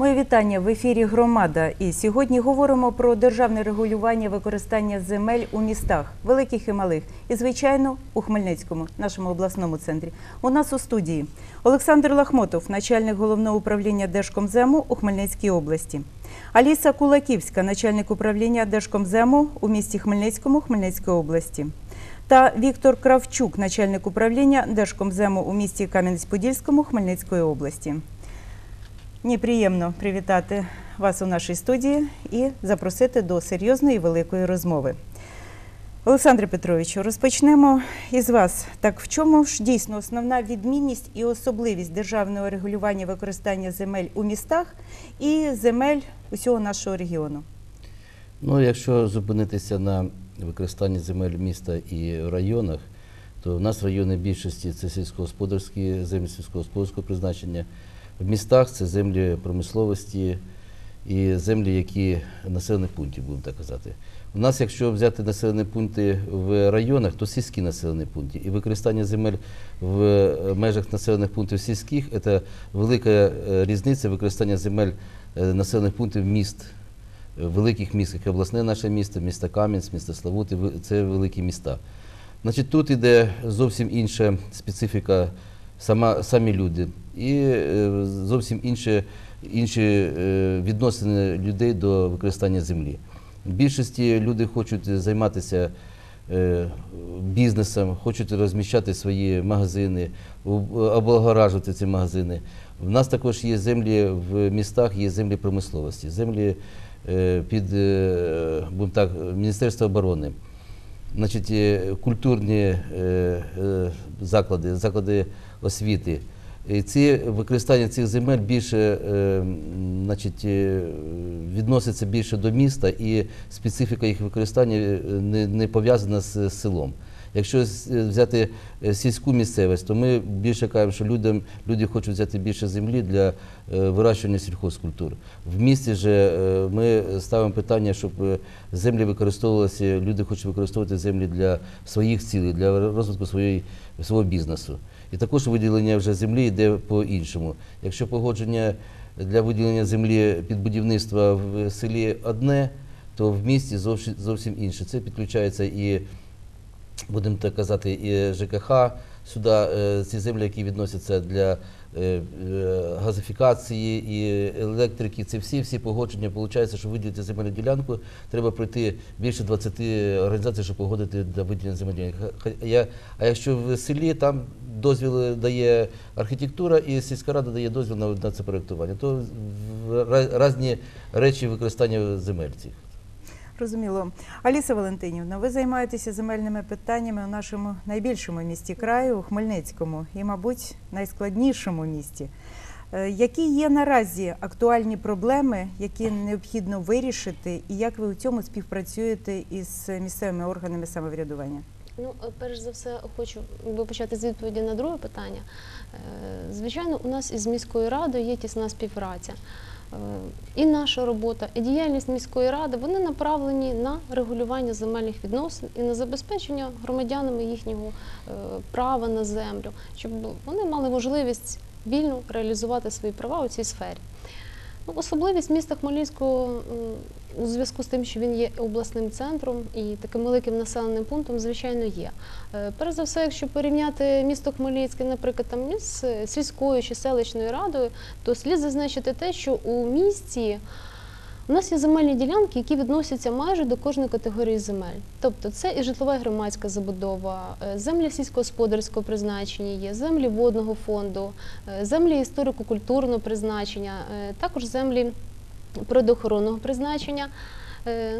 Моє вітання в ефірі Громада. І сьогодні говоримо про державне регулювання використання земель у містах, великих і малих, і звичайно у Хмельницькому, нашому обласному центрі. У нас у студії Олександр Лахмотов, начальник головного управління Держкомзему у Хмельницькій області. Аліса Кулаківська, начальник управління Держкомзему у місті Хмельницькому Хмельницької області. Та Віктор Кравчук, начальник управління Держкомзему у місті Кам'янець-Подільському Хмельницької області. Мені приємно привітати вас у нашій студії і запросити до серйозної великої розмови. Олександре Петровичу, розпочнемо із вас. Так в чому ж дійсно основна відмінність і особливість державного регулювання використання земель у містах і земель усього нашого регіону? Ну, якщо зупинитися на використанні земель міста і районах, то в нас райони більшості це сільськогосподарські землі сільськогосподарського призначення. В містах це землі промисловості і землі, які населених пунктів, будемо так казати. У нас, якщо взяти населені пункти в районах, то сільські населені пункти. І використання земель в межах населених пунктів сільських це велика е, різниця використання земель е, населених пунктів міст великих міст, як обласне наше місто, місто Кам'янськ, місто Славути, це великі міста. Значить, тут іде зовсім інша специфіка, сама, самі люди, і е, зовсім інші, інші е, відносини людей до використання землі. В більшості люди хочуть займатися е, бізнесом, хочуть розміщати свої магазини, облагоражувати ці магазини. В нас також є землі в містах, є землі промисловості, землі під будемо так, Міністерство оборони. Значить, е, культурні е, е, заклади, заклади освіти. І ці використання цих земель більше значить, відноситься більше до міста, і специфіка їх використання не, не пов'язана з селом. Якщо е, взяти е, сільську місцевість, то ми більше кажемо, що людям, люди хочуть взяти більше землі для е, вирощування сільхозкультур. В місті е, ми ставимо питання, щоб землі використовувалися, люди хочуть використовувати землі для своїх цілей, для розвитку своєї, свого бізнесу. І також виділення вже землі йде по-іншому. Якщо погодження для виділення землі під будівництво в селі одне, то в місті зовсім, зовсім інше. Це підключається і будемо так казати, і ЖКХ сюди, е, ці землі, які відносяться для е, е, газифікації і електрики, це всі всі погодження. Виходить, що виділити земельну ділянку, треба пройти більше 20 організацій, щоб погодити для виділення земельної ділянки. А якщо в селі там дозвіл дає архітектура і сільська рада дає дозвіл на, це проєктування, то різні речі використання земель цих. Розуміло. Аліса Валентинівна, ви займаєтеся земельними питаннями у нашому найбільшому місті краю, у Хмельницькому, і, мабуть, найскладнішому місті. Е, Які є наразі актуальні проблеми, які необхідно вирішити, і як ви у цьому співпрацюєте із місцевими органами самоврядування? Ну, е, перш за все, хочу почати з відповіді на друге питання. Е, Звичайно, у нас із міською радою є тісна співпраця. Е, І наша робота, і діяльність міської ради вони направлені на регулювання земельних відносин і на забезпечення громадянами їхнього е, права на землю, щоб вони мали можливість вільно реалізувати свої права у цій сфері. Ну, особливість міста Хмельницького у зв'язку з тим, що він є обласним центром і таким великим населеним пунктом, звичайно, є. Е, Перш за все, якщо порівняти місто Хмельницьке, наприклад, там із е, сільською чи селищною радою, то слід зазначити те, що у місті у нас є земельні ділянки, які відносяться майже до кожної категорії земель. Тобто це і житлова громадська забудова, е, землі сільськогосподарського призначення є, землі водного фонду, е, землі історико-культурного призначення, е, також землі природоохоронного призначення.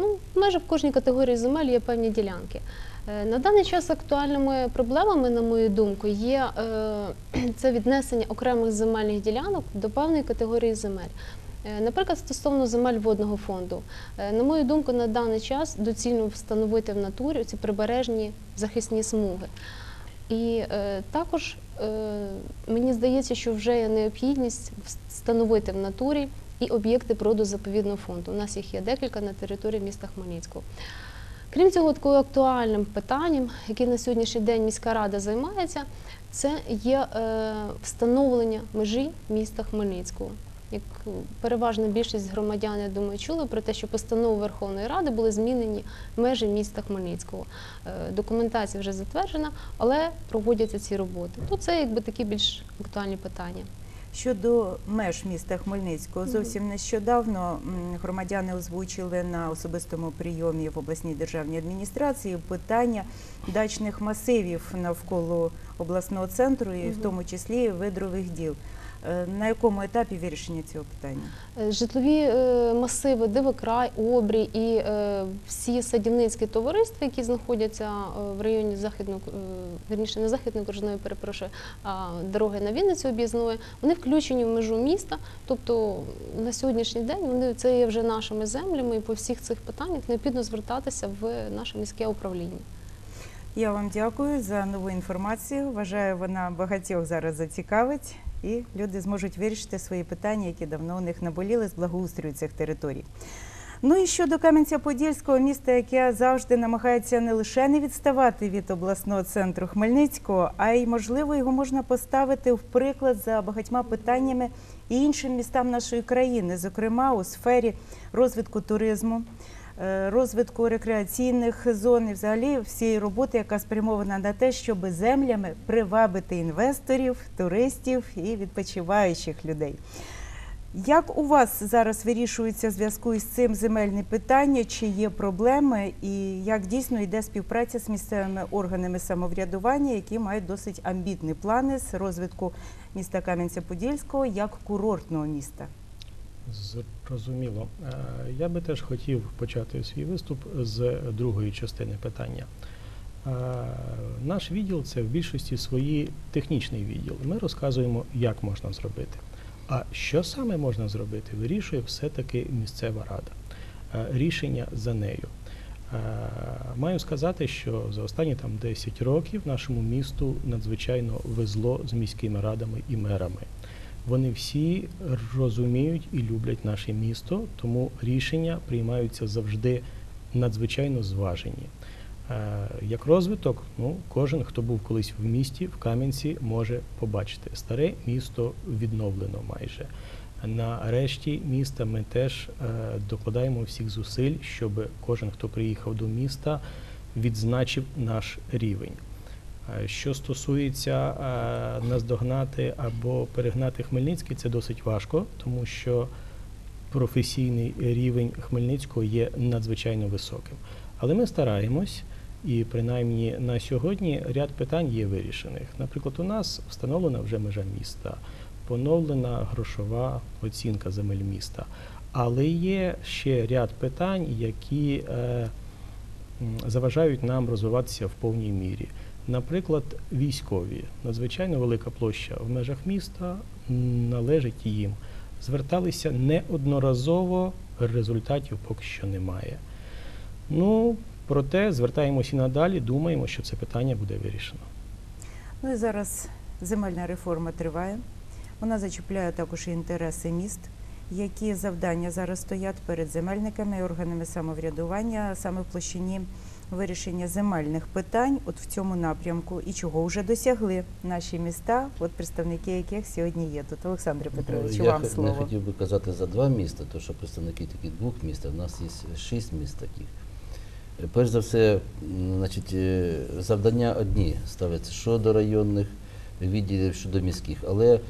Ну, майже в кожній категорії земель є певні ділянки. На даний час актуальними проблемами, на мою думку, є це віднесення окремих земельних ділянок до певної категорії земель. Е, Наприклад, стосовно земель водного фонду, Е, на мою думку, на даний час доцільно встановити в натурі ці прибережні захисні смуги. І е, також е, мені здається, що вже є необхідність встановити в натурі і об'єкти природозаповідного фонду. У нас їх є декілька на території міста Хмельницького. Крім цього, таким актуальним питанням, яким на сьогоднішній день міська рада займається, це є е, встановлення межі міста Хмельницького. Як переважна більшість громадян, я думаю, чули про те, що постановою Верховної Ради були змінені межі міста Хмельницького. Е, Документація вже затверджена, але проводяться ці роботи. Ну, це якби такі більш актуальні питання. Щодо меж міста Хмельницького, зовсім нещодавно громадяни озвучили на особистому прийомі в обласній державній адміністрації питання дачних масивів навколо обласного центру, і в тому числі видрових діл. Е, На якому етапі вирішення цього питання? Е, Житлові е, масиви, Дивокрай, Обрій і всі садівницькі товариства, які знаходяться в районі західного, е, вірніше не західної окружної, перепрошую, а дороги на Вінницю об'їзної, вони включені в межу міста. Тобто на сьогоднішній день вони це є вже нашими землями, і по всіх цих питаннях необхідно звертатися в наше міське управління. Я вам дякую за нову інформацію. Вважаю, вона багатьох зараз зацікавить, і люди зможуть вирішити свої питання, які давно у них наболіли з благоустрою цих територій. Ну і щодо Кам'янця-Подільського міста, яке завжди намагається не лише не відставати від обласного центру Хмельницького, а й можливо його можна поставити в приклад за багатьма питаннями і іншим містам нашої країни, зокрема у сфері розвитку туризму, розвитку рекреаційних зон і взагалі всієї роботи, яка спрямована на те, щоб землями привабити інвесторів, туристів і відпочиваючих людей. Як у вас зараз вирішується в зв'язку із цим земельне питання? Чи є проблеми, і як дійсно йде співпраця з місцевими органами самоврядування, які мають досить амбітні плани з розвитку міста Кам'янця-Подільського як курортного міста? Зрозуміло. Е, Я би теж хотів почати свій виступ з другої частини питання. Е, Наш відділ це в більшості свої технічний відділ. Ми розказуємо, як можна зробити. А що саме можна зробити, вирішує все-таки місцева рада. Е, Рішення за нею. Маю сказати, що за останні там 10 років нашому місту надзвичайно везло з міськими радами і мерами. Вони всі розуміють і люблять наше місто, тому рішення приймаються завжди надзвичайно зважені. Е, Як розвиток, ну, кожен, хто був колись в місті, в Кам'янці, може побачити. Старе місто відновлено майже. На решті міста ми теж е, докладаємо всіх зусиль, щоб кожен, хто приїхав до міста, відзначив наш рівень. Е, Що стосується е, наздогнати або перегнати Хмельницький, це досить важко, тому що професійний рівень Хмельницького є надзвичайно високим. Але ми стараємось, і принаймні на сьогодні ряд питань є вирішених. Наприклад, у нас встановлена вже межа міста, поновлена грошова оцінка земель міста. Але є ще ряд питань, які е, заважають нам розвиватися в повній мірі. Наприклад, військові. Надзвичайно велика площа в межах міста належить їм. Зверталися неодноразово, результатів поки що немає. Ну, проте звертаємося і надалі, думаємо, що це питання буде вирішено. Ну і зараз земельна реформа триває. Вона зачіпляє також інтереси міст. Які завдання зараз стоять перед земельниками і органами самоврядування саме в площині вирішення земельних питань, от в цьому напрямку, і чого вже досягли наші міста, от представники яких сьогодні є тут. Олександре Петровичу, Ну, Я вам хо- не хотів би казати за два міста, тому що представники такі двох міст, в нас є шість міст таких. Перш за все, значить, е, завдання одні ставляться щодо районних відділів, щодо міських, але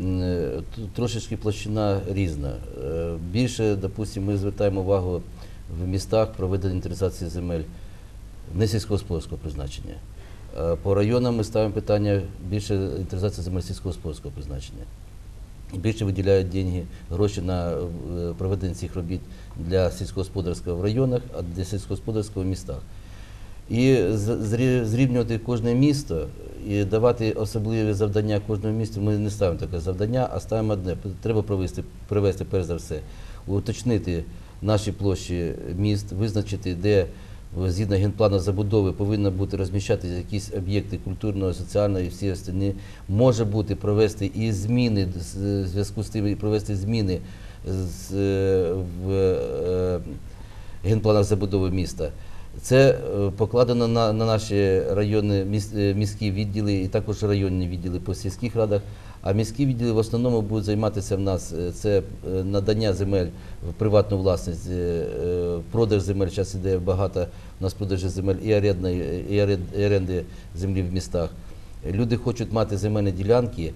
е, трошечки площина різна. Е, Більше, допустимо, ми звертаємо увагу в містах проведення інвентаризації земель не сільськогосподарського призначення. Е, По районам ми ставимо питання більше інвентаризації земель сільськогосподарського призначення. Більше виділяють деньги, гроші на е, проведення цих робіт для сільськогосподарського в районах, а для сільськогосподарського в містах. І зрівнювати кожне місто і давати особливі завдання кожному місту. Ми не ставимо таке завдання, а ставимо одне. Треба провести, привести, перш за все, уточнити наші площі міст, визначити, де згідно генплану забудови повинні бути розміщатися якісь об'єкти культурного, соціального і всі остальні. Може бути провести і зміни зв'язку з тим, і провести зміни з, е, в е, генпланах забудови міста. Це е, покладено на, на наші райони, міс- е, міські відділи і також районні відділи по сільських радах. А міські відділи в основному будуть займатися в нас е, це е, надання земель в приватну власність, е, продаж земель. Зараз іде багато у нас продажі земель і орендної, і оренди землі в містах. Люди хочуть мати земельні ділянки.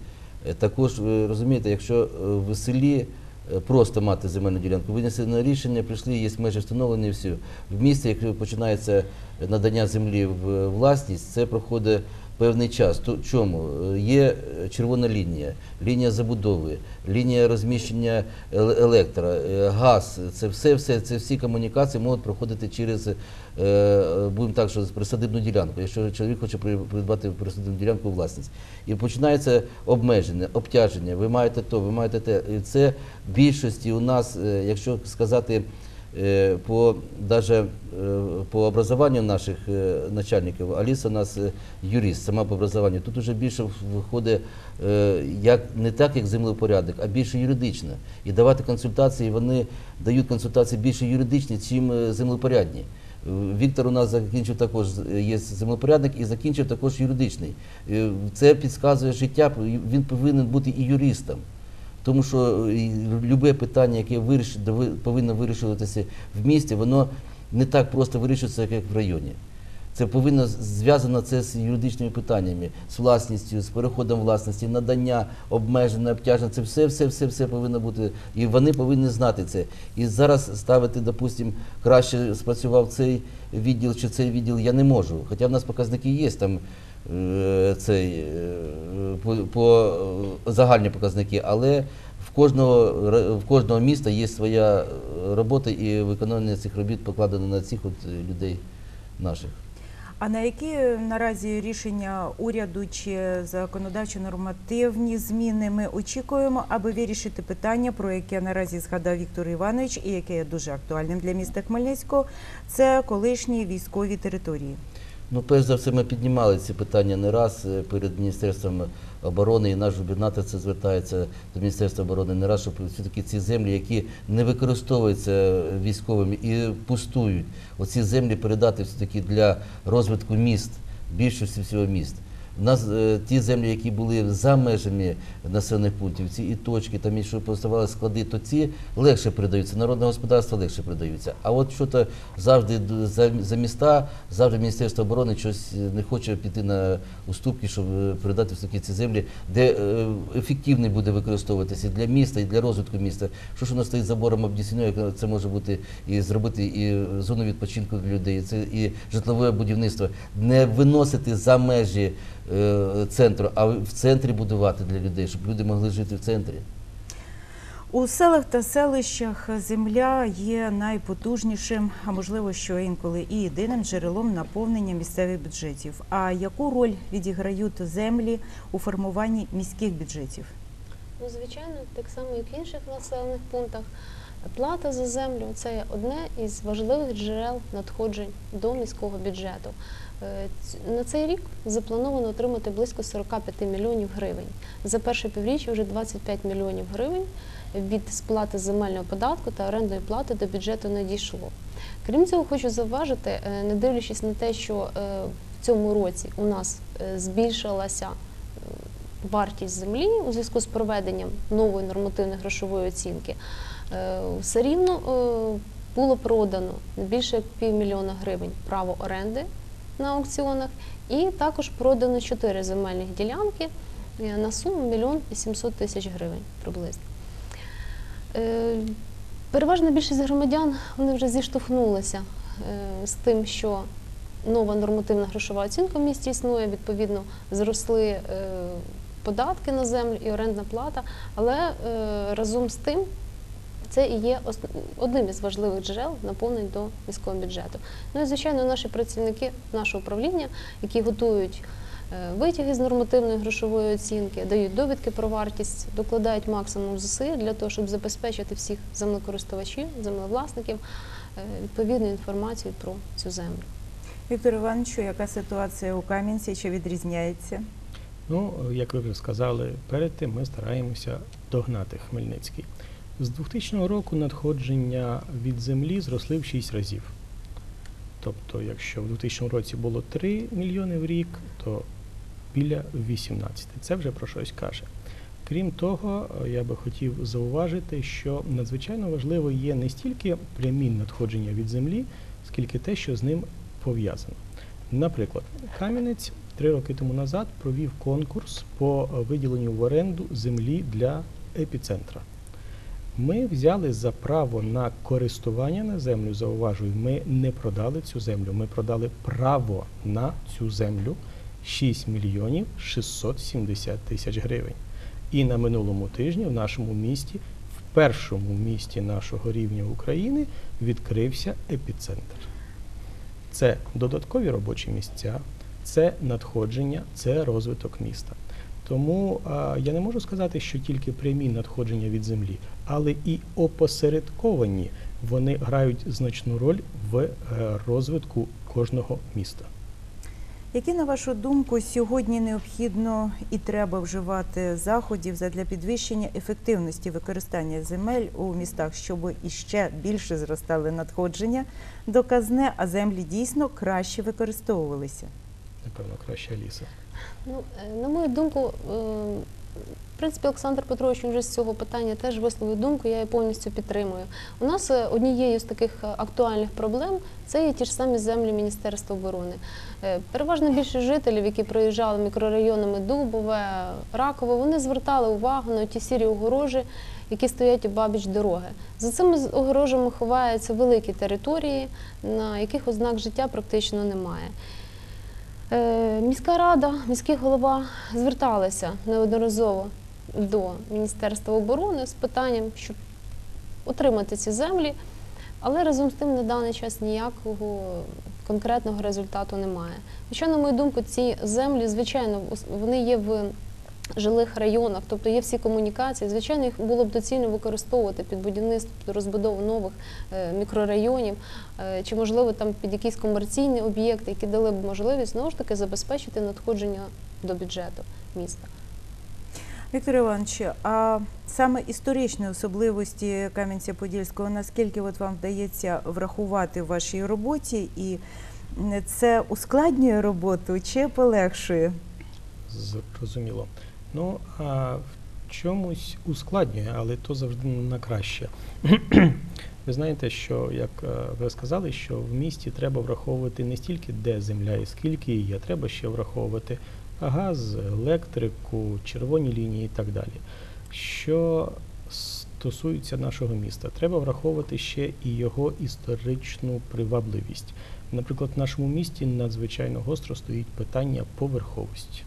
Також ви розумієте, якщо в селі просто мати земельну ділянку, винесено рішення, прийшли, є межі встановлені, і все. В місті, як починається надання землі в власність, це проходить певний час. То чому? Е, Є е, червона лінія, лінія забудови, лінія розміщення електро, е, газ. Це все, все, це всі комунікації можуть проходити через, е, е, будемо так, що присадибну ділянку. Якщо чоловік хоче при- придбати присадибну ділянку власність. І починається обмеження, обтяження. Ви маєте то, ви маєте те. І це в більшості у нас, е, якщо сказати. Е, По даже е, по образованню наших е, начальників, Аліса у нас юрист, сама по образованню. Тут вже більше виходить е, як не так, як землепорядок, а більше юридично. І давати консультації, вони дають консультації більше юридичні, чим е, землепорядні. Е, Віктор у нас закінчив також є землепорядник і закінчив також юридичний. Це підказує життя. Він повинен бути і юристом. Тому що е, любе питання, яке виріш, повинно вирішуватися в місті, воно не так просто вирішується, як в районі. Це повинно зв'язано це з юридичними питаннями, з власністю, з переходом власності, надання, обмеження, обтяження. Це все, все, все, все повинно бути. І вони повинні знати це. І зараз ставити, допустимо, краще спрацював цей відділ чи цей відділ, я не можу. Хоча в нас показники є там. Е, Цей е, по, по е, загальні показники, але в кожного в кожного міста є своя робота і виконання цих робіт покладено на цих от людей наших. А на які наразі рішення уряду чи законодавчо-нормативні зміни ми очікуємо, аби вирішити питання, про яке наразі згадав Віктор Іванович, і яке є дуже актуальним для міста Хмельницького, це колишні військові території. Ну, перш за все, ми піднімали ці питання не раз е, перед Міністерством оборони, і наш губернатор це звертається до Міністерства оборони не раз, щоб все-таки ці землі, які не використовуються військовими і пустують, оці землі передати все-таки для розвитку міст, більшості всього міст. Нас е, ті землі, які були за межами населених пунктів, ці і точки, там і що поставали склади, то ці легше передаються, народне господарство легше передаються. А от що то завжди за, за міста, завжди Міністерство оборони щось е, не хоче піти на уступки, щоб е, передати все-таки ці землі, де е, ефективно буде використовуватися і для міста, і для розвитку міста. Що ж у нас стоїть забором обдісіною, як це може бути і зробити і зону відпочинку для людей, це і житлове будівництво, не виносити за межі центру, а в центрі будувати для людей, щоб люди могли жити в центрі. У селах та селищах земля є найпотужнішим, а можливо, що інколи і єдиним джерелом наповнення місцевих бюджетів. А яку роль відіграють землі у формуванні міських бюджетів? Ну, звичайно, так само, як в інших населених пунктах. Плата за землю це одне із важливих джерел надходжень до міського бюджету. Е, На цей рік заплановано отримати близько 45 мільйонів гривень. За перше півріччя вже 25 мільйонів гривень від сплати земельного податку та орендної плати до бюджету надійшло. Крім цього, хочу зауважити, е, не дивлячись на те, що е, в цьому році у нас збільшилася вартість землі у зв'язку з проведенням нової нормативно-грошової оцінки, е, все рівно е, було продано більше як півмільйона гривень право оренди на аукціонах, і також продано чотири земельних ділянки е, на суму мільйон 700 тисяч гривень приблизно. Е, Переважна більшість громадян вони вже зіштовхнулися е, з тим, що нова нормативна грошова оцінка в місті існує, відповідно, зросли е, податки на землю і орендна плата, але е, разом з тим це і є одним із важливих джерел наповнень до міського бюджету. Ну і звичайно, наші працівники нашого управління, які готують е, витяги з нормативної грошової оцінки, дають довідки про вартість, докладають максимум зусиль для того, щоб забезпечити всіх землекористувачів, землевласників е, відповідною інформацією про цю землю. Віктор Івановичу, яка ситуація у Кам'янці? Чи відрізняється? Ну, як ви вже сказали, перед тим ми стараємося догнати Хмельницький. З 2000 року надходження від землі зросли в 6 разів. Тобто, якщо в 2000 році було 3 мільйони в рік, то біля 18. Це вже про щось каже. Крім того, я би хотів зауважити, що надзвичайно важливо є не стільки прямі надходження від землі, скільки те, що з ним пов'язано. Наприклад, Кам'янець три роки тому назад провів конкурс по виділенню в оренду землі для епіцентра. Ми взяли за право на користування на землю, зауважую, ми не продали цю землю, ми продали право на цю землю 6 мільйонів 670 тисяч гривень. І на минулому тижні в нашому місті, в першому місті нашого рівня України, відкрився епіцентр. Це додаткові робочі місця, це надходження, це розвиток міста. Тому а, я не можу сказати, що тільки прямі надходження від землі, але і опосередковані вони грають значну роль в е, розвитку кожного міста. Які, на вашу думку, сьогодні необхідно і треба вживати заходів для підвищення ефективності використання земель у містах, щоб іще більше зростали надходження до казне, а землі дійсно краще використовувалися? Напевно, краще Аліса. Ну, е, на мою думку, е, в принципі, Олександр Петрович вже з цього питання теж висловив думку, я її повністю підтримую. У нас е, однією з таких актуальних проблем це є ті ж самі землі Міністерства оборони. Переважно більшість жителів, які проїжджали мікрорайонами Дубове, Ракове, вони звертали увагу на ті сірі огорожі, які стоять обабіч дороги. За цими огорожами ховаються великі території, на яких ознак життя практично немає. Е, Міська рада, міський голова зверталися неодноразово до Міністерства оборони з питанням, щоб отримати ці землі, але разом з тим на даний час ніякого конкретного результату немає. Хоча, на мою думку, ці землі, звичайно, вони є в жилих районах, тобто є всі комунікації. Звичайно, їх було б доцільно використовувати під будівництво, під розбудову нових е, мікрорайонів, е, чи можливо там під якісь комерційні об'єкти, які дали б можливість знову ж таки забезпечити надходження до бюджету міста. Віктор Іванович, а саме історичні особливості Кам'янця-Подільського, наскільки от вам вдається врахувати в вашій роботі, і це ускладнює роботу чи полегшує? Зрозуміло. Ну, а в чомусь ускладнює, але то завжди на краще. Ви знаєте, що, як е, ви сказали, що в місті треба враховувати не стільки де земля і скільки її, а треба ще враховувати газ, електрику, червоні лінії і так далі. Що стосується нашого міста, треба враховувати ще і його історичну привабливість. Наприклад, в нашому місті надзвичайно гостро стоїть питання поверховості.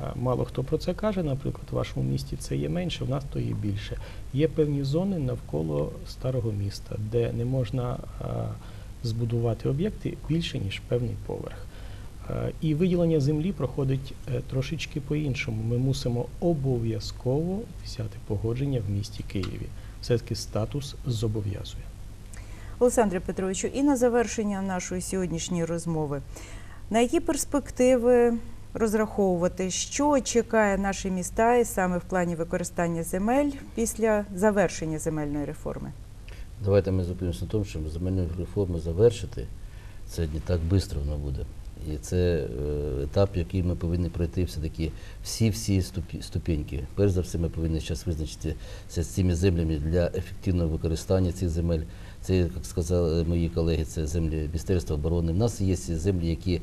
А, Мало хто про це каже, наприклад, в вашому місті це є менше, в нас то є більше. Є певні зони навколо старого міста, де не можна збудувати об'єкти більше, ніж певний поверх. Е, І виділення землі проходить е, трошечки по-іншому. Ми мусимо обов'язково взяти погодження в місті Києві. Все-таки статус зобов'язує. Олександре Петровичу, і на завершення нашої сьогоднішньої розмови. На які перспективи розраховувати, що чекає наші міста і саме в плані використання земель після завершення земельної реформи? Давайте ми зупинимося на тому, що земельну реформу завершити, це не так швидко воно буде. І це е, етап, який ми повинні пройти все-таки всі-всі ступі- ступеньки. Перш за все, ми повинні зараз визначитися з цими землями для ефективного використання цих земель. Це, як сказали мої колеги, це землі Міністерства оборони. У нас є землі, які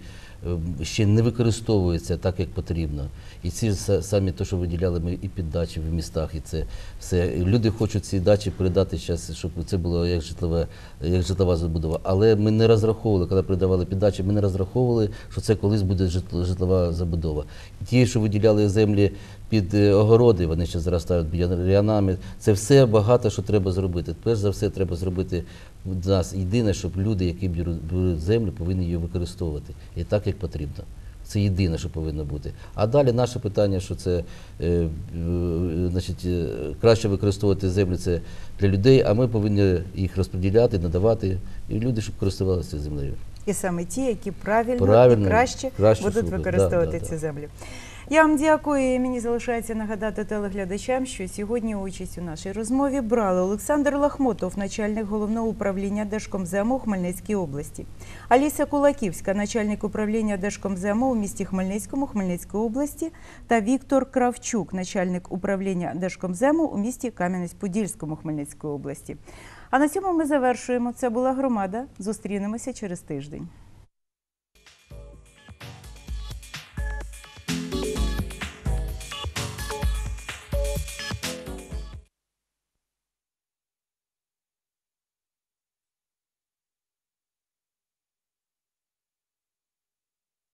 ще не використовуються так, як потрібно. І ці самі те, що виділяли ми і під дачі в містах, і це все. Люди хочуть ці дачі передати зараз, щоб це було як житлова, як житлова забудова. Але ми не розраховували, коли передавали під дачі, ми не розраховували, що це колись буде житлова забудова. Ті, що виділяли землі під е, огороди, вони ще зростають бур'янами. Це все багато що треба зробити. Перш за все, треба зробити в нас єдине, щоб люди, які беруть беруть землю, повинні її використовувати і так, як потрібно. Це єдине, що повинно бути. А далі наше питання, що це е, е, значить, е, краще використовувати землю це для людей, а ми повинні їх розподіляти, надавати, і люди, щоб користувалися землею. І саме ті, які правильно, Правильно, і краще, краще будуть використовувати Да, да, ці да. землі. Я вам дякую. Мені залишається нагадати телеглядачам, що сьогодні участь у нашій розмові брали Олександр Лахмотов, начальник головного управління Держкомзему Хмельницькій області, Аліса Кулаківська, начальник управління Держкомзему у місті Хмельницькому Хмельницької області, та Віктор Кравчук, начальник управління Держкомзему у місті Кам'янець-Подільському Хмельницької області. А на цьому ми завершуємо. Це була громада. Зустрінемося через тиждень.